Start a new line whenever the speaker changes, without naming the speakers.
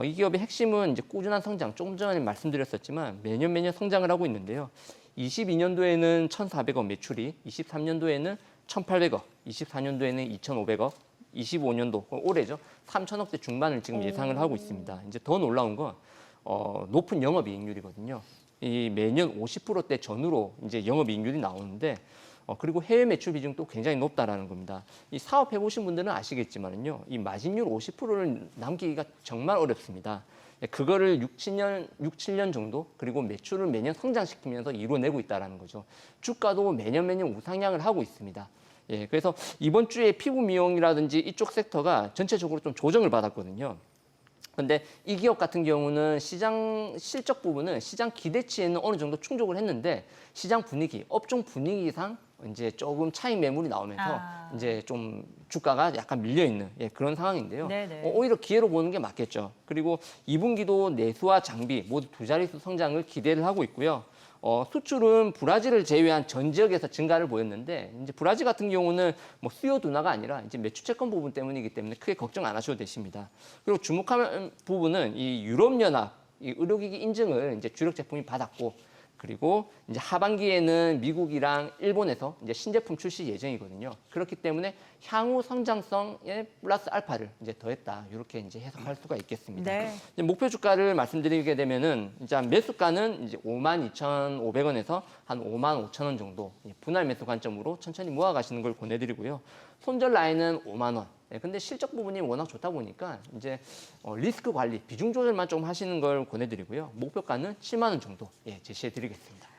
어, 이 기업의 핵심은 이제 꾸준한 성장, 조금 전에 말씀드렸었지만 매년 매년 성장을 하고 있는데요. 22년도에는 1,400억 매출이, 23년도에는 1,800억, 24년도에는 2,500억, 25년도 올해죠. 3천억대 중반을 지금 예상을 하고 있습니다. 이제 더 놀라운 건 어, 높은 영업이익률이거든요. 이 매년 50%대 전후로 이제 영업이익률이 나오는데 어, 그리고 해외 매출 비중도 굉장히 높다라는 겁니다. 이 사업 해보신 분들은 아시겠지만은요, 이 마진율 50%를 남기기가 정말 어렵습니다. 예, 그거를 6, 7년, 6, 7년 정도 그리고 매출을 매년 성장시키면서 이뤄내고 있다라는 거죠. 주가도 매년 매년 우상향을 하고 있습니다. 예, 그래서 이번 주에 피부 미용이라든지 이쪽 섹터가 전체적으로 좀 조정을 받았거든요. 근데 이 기업 같은 경우는 시장 실적 부분은 시장 기대치에는 어느 정도 충족을 했는데 시장 분위기, 업종 분위기상 이제 조금 차익 매물이 나오면서
아.
이제 좀 주가가 약간 밀려 있는 예, 그런 상황인데요.
네네.
어, 오히려 기회로 보는 게 맞겠죠. 그리고 2분기도 내수와 장비 모두 두 자릿수 성장을 기대를 하고 있고요. 어, 수출은 브라질을 제외한 전 지역에서 증가를 보였는데 이제 브라질 같은 경우는 뭐 수요 둔화가 아니라 이제 매출 채권 부분 때문이기 때문에 크게 걱정 안 하셔도 되십니다. 그리고 주목할 부분은 이 유럽 연합 이 의료기기 인증을 이제 주력 제품이 받았고 그리고 이제 하반기에는 미국이랑 일본에서 이제 신제품 출시 예정이거든요. 그렇기 때문에 향후 성장성에 플러스 알파를 이제 더했다. 이렇게 이제 해석할 수가 있겠습니다.
네.
이제 목표 주가를 말씀드리게 되면은 이제 매수가는 이제 52,500원에서 한 55,000원 정도 예, 분할 매수 관점으로 천천히 모아 가시는 걸 권해 드리고요. 손절 라인은 5만 원. 예, 근데 실적 부분이 워낙 좋다 보니까 이제 어, 리스크 관리, 비중 조절만 좀 하시는 걸 권해드리고요. 목표가는 7만 원 정도 예, 제시해드리겠습니다.